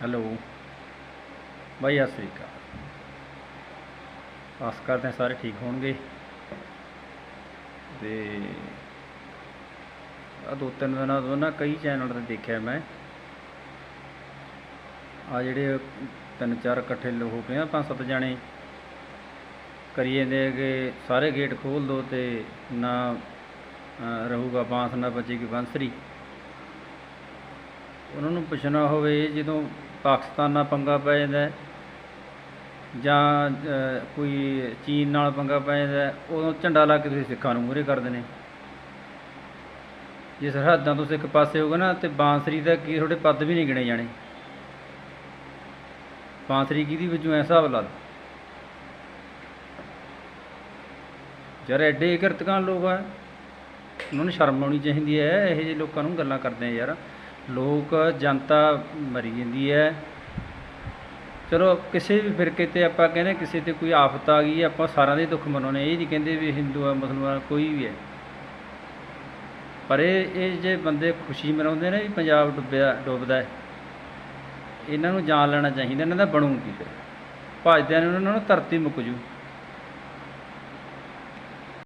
Hello. ਬਾਈ ਸਤਿ ਸ਼੍ਰੀ ਅਕਾਲ। ਆਸ ਕਰਦੇ ਹਾਂ ਸਾਰੇ ਠੀਕ ਹੋਣਗੇ। ਤੇ ਆ ਦੋ ਤਿੰਨ ਦਿਨਾਂ ਤੋਂ ਨਾ ਕਈ ਚੈਨਲ ਤੇ ਦੇਖਿਆ ਮੈਂ। ਆ ਜਿਹੜੇ ਤਿੰਨ ਚਾਰ ਇਕੱਠੇ ਲੋ ਹੋ ਕੇ ਨਾ ਪੰਜ ਸੱਤ ਜਾਣੇ। ਕਰੀ ਜਾਂਦੇ ਆ ਕਿ ਸਾਰੇ ਗੇਟ ਖੋਲ ਦੋ ਤੇ ਨਾ ਅ, ਰਹੂਗਾ ਬਾਂਸ ਨਾ ਬਚੇਗੀ ਬੰਸਰੀ। ਉਹਨਾਂ ਨੂੰ ਪੁੱਛਣਾ ਹੋਵੇ ਜਦੋਂ ਪਾਕਿਸਤਾਨ ਨਾਲ ਪੰਗਾ ਪੈ ਜਾਂਦਾ ਜਾਂ ਕੋਈ ਚੀਨ ਨਾਲ ਪੰਗਾ ਪੈ ਜਾਂਦਾ ਉਦੋਂ ਝੰਡਾ ਲਾ ਕੇ ਤੁਸੀਂ ਸਿੱਖਾਂ ਨੂੰ ਮੂਹਰੇ ਕਰਦੇ ਨੇ। ਜੇ ਸਰਹੱਦਾਂ ਤੋਂ ਸਿੱਖ ਪਾਸੇ ਹੋਗਾ ਨਾ, ਤੇ ਬਾਂਸਰੀ ਦਾ ਕੀ ਤੁਹਾਡੇ ਪੱਦ ਵੀ ਨਹੀਂ ਗਿਣੇ ਜਾਣੇ। ਬਾਂਸਰੀ ਕਿਹਦੀ ਵਿੱਚੋਂ ਐ ਹਿਸਾਬ ਲਾ ਲਓ ਯਾਰ ਐਡੇ ਕਿਰਤਕਾਨ ਲੋਕ ਆ, ਉਹਨਾਂ ਨੂੰ ਸ਼ਰਮ ਆਉਣੀ ਚਾਹੀਦੀ ਹੈ, ਇਹੋ ਜਿਹੇ ਲੋਕਾਂ ਨੂੰ ਗੱਲਾਂ ਕਰਦੇ ਆ ਯਾਰ। ਲੋਕ ਜਨਤਾ ਮਰੀ ਜਾਂਦੀ ਹੈ। ਚਲੋ ਕਿਸੇ ਵੀ ਫਿਰਕੇ ਤੇ ਆਪਾਂ ਕਹਿੰਦੇ ਕਿਸੇ ਤੇ ਕੋਈ ਆਫਤ ਆ ਗਈ ਹੈ, ਆਪਾਂ ਸਾਰਿਆਂ ਦੇ ਦੁੱਖ ਮਨਾਉਣੇ ਇਹ ਨਹੀਂ ਕਹਿੰਦੇ ਵੀ ਹਿੰਦੂ ਆ ਮੁਸਲਮਾਨ ਕੋਈ ਵੀ ਹੈ। ਪਰ ਇਹ ਇਹ ਜੇ ਬੰਦੇ ਖੁਸ਼ੀ ਮਨਾਉਂਦੇ ਨੇ ਵੀ ਪੰਜਾਬ ਡੁੱਬਿਆ ਡੁੱਬਦਾ ਇਹਨਾਂ ਨੂੰ ਜਾਣ ਲੈਣਾ ਚਾਹੀਦਾ ਇਹਨਾਂ ਦਾ ਬਣੂ ਕੀ ਫਿਰ? ਭਜਦਿਆਂ ਨੂੰ ਉਹਨਾਂ ਨੂੰ ਧਰਤੀ ਮੁੱਕ ਜੂ।